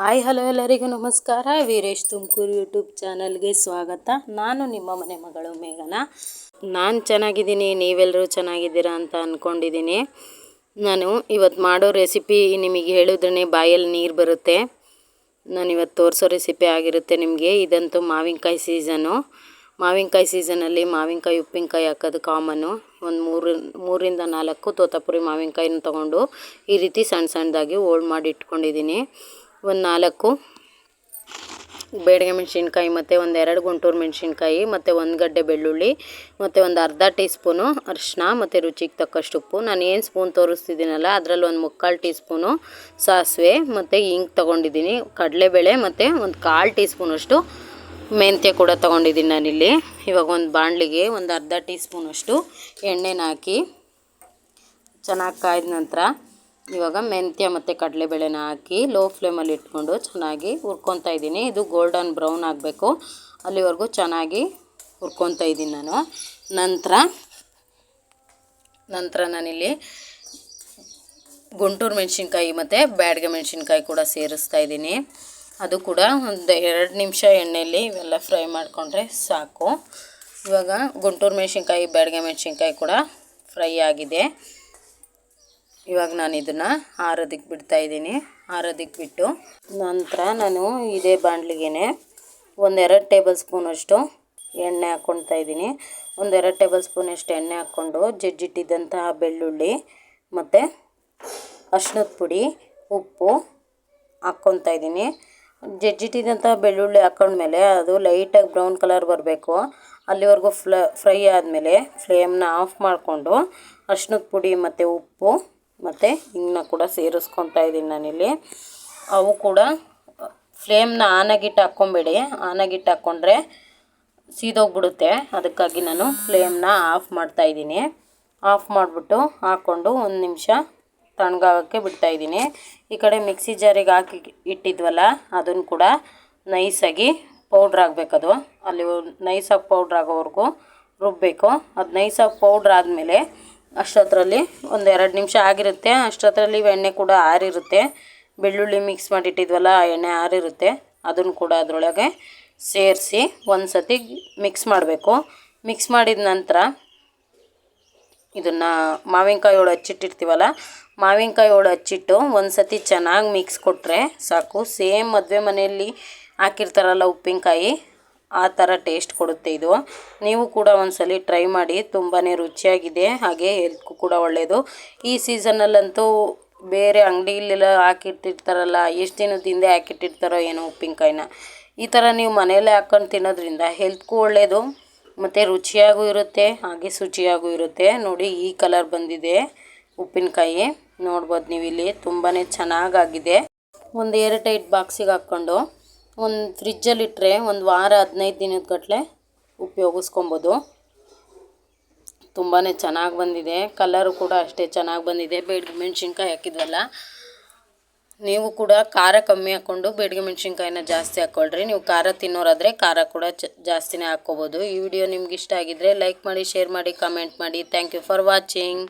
Hi, hello ಎಲ್ಲರಿಗೂ ನಮಸ್ಕಾರ. Veeresh Tumakuru YouTube ಚಾನಲ್ಗೆ ಸ್ವಾಗತ. ನಾನು ನಿಮ್ಮ ಮನೆ ಮಗಳು ಮೇಘನ. ನಾನು ಚೆನ್ನಾಗಿದ್ದೀನಿ ನೀವೆಲ್ಲರೂ ಚೆನ್ನಾಗಿದ್ದೀರಾ ಅಂತ ಅಂದ್ಕೊಂಡಿದ್ದೀನಿ ನಾನು ಇವತ್ತು ಮಾಡೋ ರೆಸಿಪಿ ನಿಮಗೆ ಹೇಳಿದ್ರೆ ಬಾಯಲ್ಲಿ ನೀರು ಬರುತ್ತೆ. ನಾನು ಇವತ್ತು ತೋರಿಸೋ ರೆಸಿಪಿ ಆಗಿರುತ್ತೆ ನಿಮಗೆ. ಇದಂತೂ ಮಾವಿನಕಾಯಿ ಸೀಸನು ಮಾವಿನಕಾಯಿ ಸೀಸನಲ್ಲಿ ಮಾವಿನಕಾಯಿ, ಉಪ್ಪಿನಕಾಯಿ ಹಾಕೋದು ಕಾಮನ್ನು ಒಂದು ಮೂರು, ಮೂರಿಂದ ನಾಲ್ಕು ತೋತಾಪುರಿ ಮಾವಿನಕಾಯಿನ ತೊಗೊಂಡು ಈ ರೀತಿ ಸಣ್ಣ ಸಣ್ಣದಾಗಿ ಓಲ್ಡ್ ಮಾಡಿ ಇಟ್ಕೊಂಡಿದ್ದೀನಿ. ಒಂದು ನಾಲ್ಕು. ಬೇಡಿಗೆ ಮೆಣಸಿನ್ಕಾಯಿ ಮತ್ತು ಒಂದೆರಡು ಗುಂಟೂರು ಮೆಣಸಿನ್ಕಾಯಿ ಮತ್ತು ಒಂದು ಗಡ್ಡೆ ಬೆಳ್ಳುಳ್ಳಿ ಮತ್ತು ಒಂದು ಅರ್ಧ ಟೀ ಸ್ಪೂನು ಅರಿಶಿನ ಮತ್ತು ರುಚಿಗೆ ತಕ್ಕಷ್ಟು ಉಪ್ಪು. ನಾನು ಏನು ಸ್ಪೂನ್ ತೋರಿಸ್ತಿದ್ದೀನಲ್ಲ, ಅದರಲ್ಲಿ ಒಂದು ಮುಕ್ಕಾಲು ಟೀ ಸ್ಪೂನು ಸಾಸಿವೆ ಮತ್ತು ಹಿಂಗ್ ತೊಗೊಂಡಿದ್ದೀನಿ. ಕಡಲೆಬೇಳೆ ಮತ್ತು ಒಂದು ಕಾಲು ಟೀ ಸ್ಪೂನಷ್ಟು ಮೆಂತ್ಯ ಕೂಡ ತೊಗೊಂಡಿದ್ದೀನಿ ನಾನಿಲ್ಲಿ. ಇವಾಗ ಒಂದು ಬಾಣಲಿಗೆ ಒಂದು ಅರ್ಧ ಟೀ ಸ್ಪೂನಷ್ಟು ಎಣ್ಣೆನ ಹಾಕಿ ಚೆನ್ನಾಗಿ ಕಾಯ್ದ ನಂತರ ಇವಾಗ ಮೆಂತ್ಯ ಮತ್ತು ಕಡಲೆಬೇಳೆನ ಹಾಕಿ ಲೋ ಫ್ಲೇಮಲ್ಲಿ ಇಟ್ಕೊಂಡು ಚೆನ್ನಾಗಿ ಹುರ್ಕೊತಾ ಇದ್ದೀನಿ. ಇದು ಗೋಲ್ಡನ್ ಬ್ರೌನ್ ಆಗಬೇಕು. ಅಲ್ಲಿವರೆಗೂ ಚೆನ್ನಾಗಿ ಹುರ್ಕೊತಾ ಇದ್ದೀನಿ ನಾನು. ನಂತರ ನಂತರ ನಾನಿಲ್ಲಿ ಗುಂಟೂರು ಮೆಣಸಿನ್ಕಾಯಿ ಮತ್ತು ಬ್ಯಾಡ್ಗೆ ಮೆಣಸಿನ್ಕಾಯಿ ಕೂಡ ಸೇರಿಸ್ತಾ ಇದ್ದೀನಿ. ಅದು ಕೂಡ ಒಂದು ಎರಡು ನಿಮಿಷ ಎಣ್ಣೆಯಲ್ಲಿ ಇವೆಲ್ಲ ಫ್ರೈ ಮಾಡಿಕೊಂಡ್ರೆ ಸಾಕು. ಇವಾಗ ಗುಂಟೂರು ಮೆಣಸಿನ್ಕಾಯಿ, ಬ್ಯಾಡ್ಗೆ ಮೆಣಸಿನ್ಕಾಯಿ ಕೂಡ ಫ್ರೈ ಆಗಿದೆ. ಇವಾಗ ನಾನು ಇದನ್ನು ಆರೋದಕ್ಕೆ ಬಿಡ್ತಾಯಿದ್ದೀನಿ ಆರೋದಕ್ಕೆ ಬಿಟ್ಟು ನಂತರ ನಾನು ಇದೇ ಬಾಣಲಿಗೆ ಒಂದೆರಡು ಟೇಬಲ್ ಸ್ಪೂನಷ್ಟು ಎಣ್ಣೆ ಹಾಕ್ಕೊಳ್ತಾ ಇದ್ದೀನಿ. ಒಂದೆರಡು ಟೇಬಲ್ ಸ್ಪೂನಷ್ಟು ಎಣ್ಣೆ ಹಾಕ್ಕೊಂಡು ಜಜ್ಜಿಟ್ಟಿದ್ದಂತಹ ಬೆಳ್ಳುಳ್ಳಿ ಮತ್ತು ಅರ್ಶಿನದ ಪುಡಿ, ಉಪ್ಪು ಹಾಕ್ಕೊತಾ ಇದ್ದೀನಿ. ಜಜ್ಜಿಟ್ಟಿದ್ದಂಥ ಬೆಳ್ಳುಳ್ಳಿ ಹಾಕ್ಕೊಂಡ್ಮೇಲೆ ಅದು ಲೈಟಾಗಿ ಬ್ರೌನ್ ಕಲರ್ ಬರಬೇಕು. ಅಲ್ಲಿವರೆಗೂ ಫ್ಲ, ಫ್ರೈ ಆದಮೇಲೆ ಫ್ಲೇಮ್ನ ಆಫ್ ಮಾಡಿಕೊಂಡು ಅರ್ಶಿನದ ಪುಡಿ ಮತ್ತು ಉಪ್ಪು ಮತ್ತು ಹಿಂಗನ್ನ ಕೂಡ ಸೇರಿಸ್ಕೊತಾ ಇದ್ದೀನಿ ನಾನಿಲ್ಲಿ. ಅವು ಕೂಡ ಫ್ಲೇಮ್ನ ಆನಾಗಿಟ್ಟು ಹಾಕ್ಕೊಂಬೇಡಿ. ಆನಾಗಿಟ್ಟು ಹಾಕ್ಕೊಂಡ್ರೆ ಸೀದೋಗ್ಬಿಡುತ್ತೆ. ಅದಕ್ಕಾಗಿ ನಾನು ಫ್ಲೇಮ್ನ ಆಫ್ ಮಾಡ್ತಾ ಇದ್ದೀನಿ. ಆಫ್ ಮಾಡಿಬಿಟ್ಟು ಹಾಕ್ಕೊಂಡು ಒಂದು ನಿಮಿಷ ತಣ್ಣಗಾಗೋಕ್ಕೆ ಬಿಡ್ತಾಯಿದ್ದೀನಿ ಈ ಕಡೆ ಮಿಕ್ಸಿ ಜಾರಿಗೆ ಹಾಕಿ ಇಟ್ಟಿದ್ವಲ್ಲ ಅದನ್ನು ಕೂಡ ನೈಸಾಗಿ ಪೌಡ್ರ್ ಆಗಬೇಕದು ಅಲ್ಲಿ ನೈಸಾಗಿ ಪೌಡ್ರ್ ಆಗೋವರೆಗೂ ರುಬ್ಬಬೇಕು ಅದು ನೈಸಾಗಿ ಪೌಡ್ರ್ ಆದಮೇಲೆ ಅಷ್ಟೊತ್ತರಲ್ಲಿ ಒಂದು ಎರಡು ನಿಮಿಷ ಆಗಿರುತ್ತೆ. ಅಷ್ಟೊತ್ತರಲ್ಲಿ ಎಣ್ಣೆ ಕೂಡ ಆರಿರುತ್ತೆ. ಬೆಳ್ಳುಳ್ಳಿ ಮಿಕ್ಸ್ ಮಾಡಿಟ್ಟಿದ್ವಲ್ಲ, ಆ ಎಣ್ಣೆ ಆರಿರುತ್ತೆ. ಅದನ್ನು ಕೂಡ ಅದರೊಳಗೆ ಸೇರಿಸಿ ಒಂದು ಸತಿ ಮಿಕ್ಸ್ ಮಾಡಬೇಕು. ಮಿಕ್ಸ್ ಮಾಡಿದ ನಂತರ ಇದನ್ನು ಮಾವಿನಕಾಯಿ ಹೋಳು ಹಚ್ಚಿಟ್ಟಿರ್ತೀವಲ್ಲ, ಮಾವಿನಕಾಯಿ ಹೋಳು ಹಚ್ಚಿಟ್ಟು ಒಂದು ಸತಿ ಚೆನ್ನಾಗಿ ಮಿಕ್ಸ್ ಕೊಟ್ಟರೆ ಸಾಕು. ಸೇಮ್ ಮದುವೆ ಮನೆಯಲ್ಲಿ ಹಾಕಿರ್ತಾರಲ್ಲ ಉಪ್ಪಿನಕಾಯಿ ಆ ಥರ ಟೇಸ್ಟ್ ಕೊಡುತ್ತೆ ಇದು. ನೀವು ಕೂಡ ಒಂದ್ಸಲ ಟ್ರೈ ಮಾಡಿ ತುಂಬಾ ರುಚಿಯಾಗಿದೆ. ಹಾಗೆ ಹೆಲ್ತ್ಗೂ ಕೂಡ ಒಳ್ಳೆಯದು ಈ ಸೀಸನಲ್ಲಂತೂ ಬೇರೆ ಅಂಗಡಿಯಲ್ಲೆಲ್ಲ ಹಾಕಿಟ್ಟಿರ್ತಾರಲ್ಲ, ಎಷ್ಟು ದಿನ ತಿಂದೆ ಹಾಕಿಟ್ಟಿರ್ತಾರೋ ಏನೋ ಉಪ್ಪಿನಕಾಯಿನ. ಈ ಥರ ನೀವು ಮನೆಯಲ್ಲೇ ಹಾಕ್ಕೊಂಡು ತಿನ್ನೋದ್ರಿಂದ ಹೆಲ್ತ್ಗೂ ಒಳ್ಳೆಯದು ಮತ್ತು ರುಚಿಯಾಗೂ ಇರುತ್ತೆ, ಹಾಗೆ ಶುಚಿಯಾಗೂ ಇರುತ್ತೆ. ನೋಡಿ, ಈ ಕಲರ್ ಬಂದಿದೆ ಉಪ್ಪಿನಕಾಯಿ. ನೋಡ್ಬೋದು ನೀವು ಇಲ್ಲಿ ತುಂಬಾ ಚೆನ್ನಾಗಾಗಿದೆ ಒಂದು ಏರ್ಟೈಟ್ ಬಾಕ್ಸಿಗೆ ಹಾಕ್ಕೊಂಡು ಒಂದು ಫ್ರಿಜ್ಜಲ್ಲಿಟ್ಟರೆ ಒಂದು ವಾರ ಹದಿನೈದು ದಿನದ ಗಟ್ಟಲೆ ಉಪಯೋಗಿಸ್ಕೊಬೋದು. ತುಂಬಾ ಚೆನ್ನಾಗಿ ಬಂದಿದೆ. ಕಲರು ಕೂಡ ಅಷ್ಟೇ ಚೆನ್ನಾಗಿ ಬಂದಿದೆ. ಬೇಡಿಗೆ ಮೆಣಸಿನ್ಕಾಯಿ ಹಾಕಿದ್ವಲ್ಲ ನೀವು ಕೂಡ ಖಾರ ಕಮ್ಮಿ ಹಾಕ್ಕೊಂಡು ಬೇಡಿಗೆ ಮೆಣಸಿನ್ಕಾಯಿನ ಜಾಸ್ತಿ ಹಾಕ್ಕೊಳ್ರಿ ನೀವು ಖಾರ ತಿನ್ನೋರಾದರೆ ಖಾರ ಕೂಡ ಜಾಸ್ತಿನೇ ಹಾಕ್ಕೋಬೋದು. ಈ ವಿಡಿಯೋ ನಿಮ್ಗೆ ಇಷ್ಟ ಆಗಿದ್ದರೆ ಲೈಕ್ ಮಾಡಿ, ಶೇರ್ ಮಾಡಿ ಕಮೆಂಟ್ ಮಾಡಿ. Thank you for watching